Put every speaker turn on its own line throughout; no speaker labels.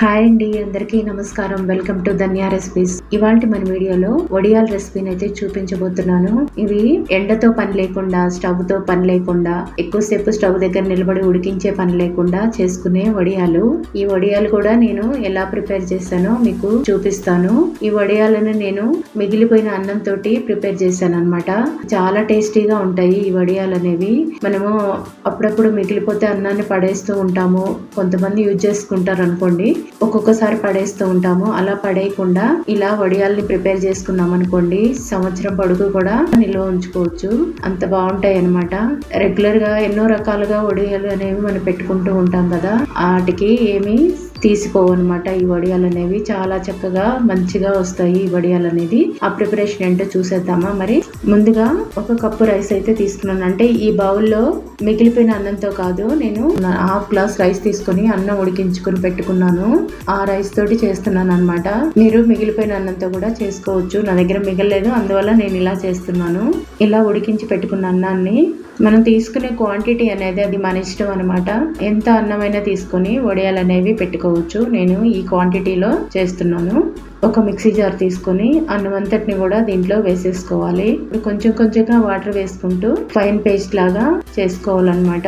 Hi అండి అందరికీ నమస్కారం. Welcome to Dhanya recipes. ఇవాళ మన వీడియోలో వడియాల రెసిపీని అయితే చూపించబోతున్నాను. ఇవి ఎండతో పని లేకుండా స్టవ్తో పని లేకుండా ఎక్కువసేపు స్టవ్ దగ్గర నిలబడి ఉడికించే పని లేకుండా చేసుకునే వడియాలు ఈ వడియాలు కూడా నేను ఎలా ప్రిపేర్ చేశానో మీకు చూపిస్తాను. ఈ వడియాలను నేను మిగిలిపోయిన అన్నం తోటి ప్రిపేర్ చేశాను అనమాట చాలా టేస్టీగా ఉంటాయి ఈ వడియాలు అనేవి. మనము అప్పుడప్పుడు మిగిలిపోతే అన్నాన్ని పడేస్తూ ఉంటాము. కొంతమంది యూజ్ చేసుకుంటారు అనుకోండి ఒక్కొక్కసారి పడేస్తూ ఉంటాము. అలా పడేయకుండా ఇలా వడియాల్ని ప్రిపేర్ చేసుకున్నాం అనుకోండి సంవత్సరం పొడుగు కూడా నిల్వ ఉంచుకోవచ్చు. అంత బాగుంటాయి అనమాట రెగ్యులర్గా ఎన్నో రకాలుగా వడియాలు అనేవి మనం పెట్టుకుంటూ ఉంటాం కదా వాటికి ఏమి తీసుకోవన్నమాట ఈ వడియాలు అనేవి. చాలా చక్కగా మంచిగా వస్తాయి ఈ వడియాలు అనేది. ఆ ప్రిపరేషన్ ఏంటో చూసేద్దామా మరి? ముందుగా ఒక కప్పు రైస్ అయితే తీసుకున్నాను. అంటే ఈ బౌల్లో మిగిలిపోయిన అన్నంతో కాదు నేను హాఫ్ గ్లాస్ రైస్ తీసుకొని అన్నం ఉడికించుకొని పెట్టుకున్నాను. ఆ రైస్ తోటి చేస్తున్నాను అనమాట మీరు మిగిలిపోయిన అన్నంతో కూడా చేసుకోవచ్చు. నా దగ్గర మిగలలేదు అందువల్ల నేను ఇలా చేస్తున్నాను. ఇలా ఉడికించి పెట్టుకున్న అన్నాన్ని మనం తీసుకునే క్వాంటిటీ అనేది అది మన ఇష్టం అనమాట ఎంత అన్నమైనా తీసుకొని వడియాలు అనేవి పెట్టుకోవచ్చు. నేను ఈ క్వాంటిటీలో చేస్తున్నాను. ఒక మిక్సీ జార్ తీసుకొని అన్నం అంతటిని కూడా దీంట్లో వేసేసుకోవాలి. ఇప్పుడు కొంచెం కొంచెంగా వాటర్ వేసుకుంటూ ఫైన్ పేస్ట్ లాగా చేసుకోవాలన్నమాట.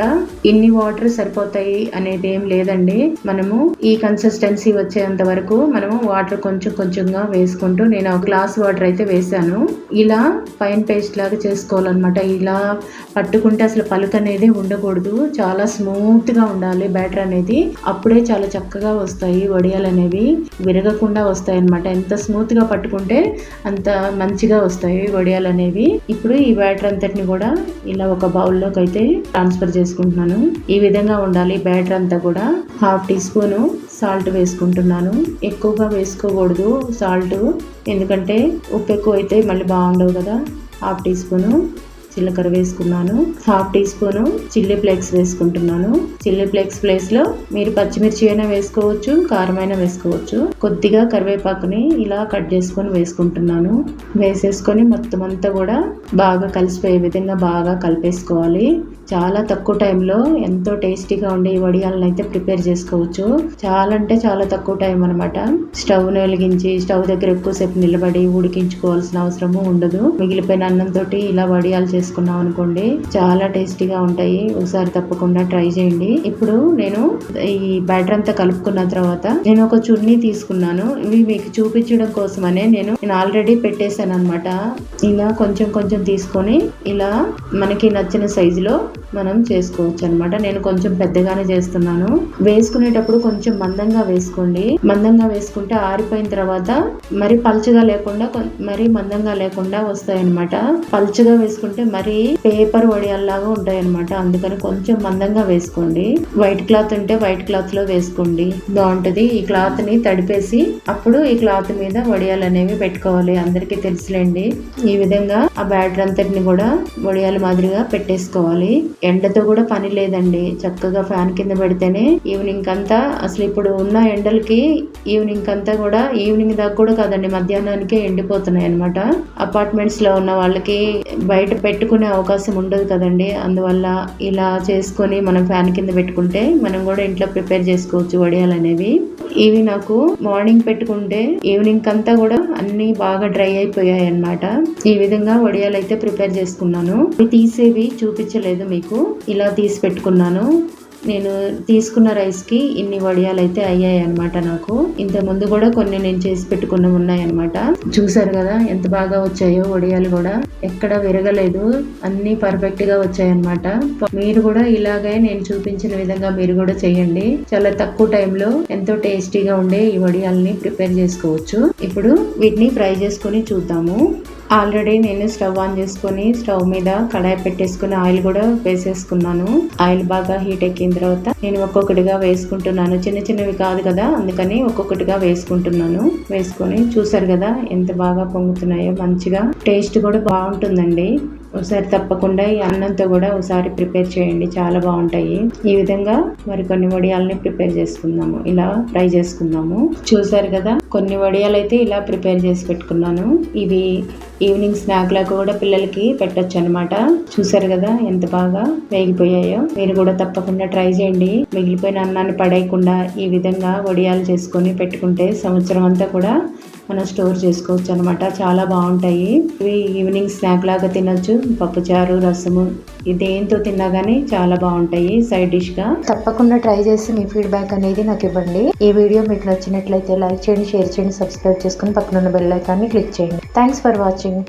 ఇన్ని వాటర్ సరిపోతాయి అనేది ఏం లేదండి. మనము ఈ కన్సిస్టెన్సీ వచ్చేంత వరకు మనము వాటర్ కొంచెం కొంచెంగా వేసుకుంటూ నేను ఒక గ్లాస్ వాటర్ అయితే వేసాను. ఇలా ఫైన్ పేస్ట్ లాగా చేసుకోవాలన్నమాట. ఇలా పట్టుకుంటే అసలు పలుకు అనేది ఉండకూడదు. చాలా స్మూత్గా ఉండాలి బ్యాటర్ అనేది. అప్పుడే చాలా చక్కగా వస్తాయి వడియాలు అనేవి విరగకుండా వస్తాయి అన్నమాట ఎంత స్మూత్గా పట్టుకుంటే అంత మంచిగా వస్తాయి వడియాలు అనేవి. ఇప్పుడు ఈ బ్యాటర్ అంతటిని కూడా ఇలా ఒక బౌల్లోకి అయితే ట్రాన్స్ఫర్ చేసుకుంటున్నాను. ఈ విధంగా ఉండాలి బ్యాటర్ అంతా కూడా. హాఫ్ టీ స్పూను సాల్ట్ వేసుకుంటున్నాను. ఎక్కువగా వేసుకోకూడదు సాల్ట్. ఎందుకంటే ఉప్పు ఎక్కువ అయితే మళ్ళీ బాగుండవు కదా. Half teaspoon. జీలకర్ర వేసుకున్నాను half teaspoon chilli flakes వేసుకుంటున్నాను. చిల్లీ ఫ్లేక్స్ ప్లేస్లో మీరు పచ్చిమిర్చి అయినా వేసుకోవచ్చు కారం అయినా వేసుకోవచ్చు. కొద్దిగా కరివేపాకుని ఇలా కట్ చేసుకొని వేసుకుంటున్నాను. వేసేసుకొని మొత్తం అంతా కూడా బాగా కలిసిపోయే విధంగా బాగా కలిపేసుకోవాలి. చాలా తక్కువ టైంలో ఎంతో టేస్టీగా ఉండే ఈ వడియాలను అయితే ప్రిపేర్ చేసుకోవచ్చు. చాలా అంటే చాలా తక్కువ టైం అనమాట స్టవ్ వెలిగించి స్టవ్ దగ్గర ఎక్కువసేపు నిలబడి ఉడికించుకోవాల్సిన అవసరము ఉండదు. మిగిలిపోయిన అన్నం తోటి ఇలా వడియాలు చేసుకున్నాం అనుకోండి చాలా టేస్టీగా ఉంటాయి. ఒకసారి తప్పకుండా ట్రై చేయండి. ఇప్పుడు నేను ఈ బ్యాటర్ అంతా కలుపుకున్న తర్వాత నేను ఒక చున్నీ తీసుకున్నాను. ఇవి మీకు చూపించడం కోసమనే నేను నేను ఆల్రెడీ పెట్టేశాను అనమాట ఇలా కొంచెం కొంచెం తీసుకొని ఇలా మనకి నచ్చిన సైజులో మనం చేసుకోవచ్చు అనమాట నేను కొంచెం పెద్దగానే చేస్తున్నాను. వేసుకునేటప్పుడు కొంచెం మందంగా వేసుకోండి. మందంగా వేసుకుంటే ఆరిపోయిన తర్వాత మరి పలుచగా లేకుండా మరి మందంగా లేకుండా వస్తాయి అనమాట పలుచగా వేసుకుంటే మరి పేపర్ వడియాల్లాగా ఉంటాయి అనమాట అందుకని కొంచెం మందంగా వేసుకోండి. వైట్ క్లాత్ ఉంటే వైట్ క్లాత్లో వేసుకోండి. బాగుంటది. ఈ క్లాత్ని తడిపేసి అప్పుడు ఈ క్లాత్ మీద వడియాలు అనేవి పెట్టుకోవాలి. అందరికీ తెలుసులేండి. ఈ విధంగా ఆ బ్యాటర్ అంతటిని కూడా వడియాల మాదిరిగా పెట్టేసుకోవాలి. ఎండతో కూడా పని లేదండి. చక్కగా ఫ్యాన్ కింద పెడితేనే ఈవినింగ్ అంతా అసలు ఇప్పుడు ఉన్న ఎండలకి ఈవినింగ్ అంతా కూడా ఈవినింగ్ దాకా కూడా కాదండి మధ్యాహ్నానికే ఎండిపోతున్నాయి అనమాట అపార్ట్మెంట్స్లో ఉన్న వాళ్ళకి బయట పెట్టుకునే అవకాశం ఉండదు కదండి. అందువల్ల ఇలా చేసుకొని మనం ఫ్యాన్ కింద పెట్టుకుంటే మనం కూడా ఇంట్లో ప్రిపేర్ చేసుకోవచ్చు వడియాలు అనేవి ఇవి నాకు మార్నింగ్ పెట్టుకుంటే ఈవినింగ్ అంతా కూడా అన్ని బాగా డ్రై అయిపోయాయి అనమాట ఈ విధంగా వడియాలు అయితే ప్రిపేర్ చేసుకున్నాను. తీసేవి చూపించలేదు మీకు. ఇలా తీసి పెట్టుకున్నాను. నేను తీసుకున్న రైస్కి ఇన్ని వడియాలు అయితే అయ్యాయి అనమాట నాకు. ఇంత ముందు కూడా కొన్ని నేను చేసి పెట్టుకున్నవి ఉన్నాయన్నమాట. చూసారు కదా ఎంత బాగా వచ్చాయో వడియాలు కూడా. ఎక్కడ విరగలేదు. అన్నీ పర్ఫెక్ట్గా వచ్చాయన్నమాట. మీరు కూడా ఇలాగే నేను చూపించిన విధంగా మీరు కూడా చేయండి. చాలా తక్కువ టైంలో ఎంతో టేస్టీగా ఉండే ఈ వడియాలని ప్రిపేర్ చేసుకోవచ్చు. ఇప్పుడు వీటిని ఫ్రై చేసుకొని చూద్దాము. ఆల్రెడీ నేను స్టవ్ ఆన్ చేసుకొని స్టవ్ మీద కడాయి పెట్టేసుకుని ఆయిల్ కూడా వేసేసుకున్నాను. ఆయిల్ బాగా హీట్ ఎక్కిన తర్వాత నేను ఒక్కొక్కటిగా వేసుకుంటున్నాను. చిన్న చిన్నవి కాదు కదా అందుకని ఒక్కొక్కటిగా వేసుకుంటున్నాను. వేసుకొని చూసారు కదా ఎంత బాగా పొంగుతున్నాయో మంచిగా టేస్ట్ కూడా బాగుంటుందండి. ఒకసారి తప్పకుండా ఈ అన్నంతో కూడా ఒకసారి ప్రిపేర్ చేయండి. చాలా బాగుంటాయి. ఈ విధంగా మరి కొన్ని వడియాలని ప్రిపేర్ చేసుకుందాము. ఇలా ఫ్రై చేసుకుందాము. చూసారు కదా కొన్ని వడియాలు అయితే ఇలా ప్రిపేర్ చేసి పెట్టుకున్నాను. ఇవి ఈవినింగ్ స్నాక్ లాగా కూడా పిల్లలకి పెట్టొచ్చు అనమాట చూసారు కదా ఎంత బాగా వేగిపోయాయో. మీరు కూడా తప్పకుండా ట్రై చేయండి. మిగిలిపోయిన అన్నాన్ని పడేయకుండా ఈ విధంగా వడియాలు చేసుకొని పెట్టుకుంటే సంవత్సరం అంతా కూడా మనం స్టోర్ చేసుకోవచ్చు అనమాట చాలా బాగుంటాయి. ఇవి ఈవినింగ్ స్నాక్ లాగా తినొచ్చు. పప్పుచారు రసము ఇది దేంతో తిన్నా కానీ చాలా బాగుంటాయి సైడ్ డిష్గా. తప్పకుండా ట్రై చేసి మీ ఫీడ్బ్యాక్ అనేది నాకు ఇవ్వండి. ఈ వీడియో మీకు నచ్చినట్లయితే లైక్ చేయండి షేర్ చేయండి సబ్స్క్రైబ్ చేసుకుని పక్కన ఉన్న బెల్ ఐకాన్ని క్లిక్ చేయండి. Thanks for watching.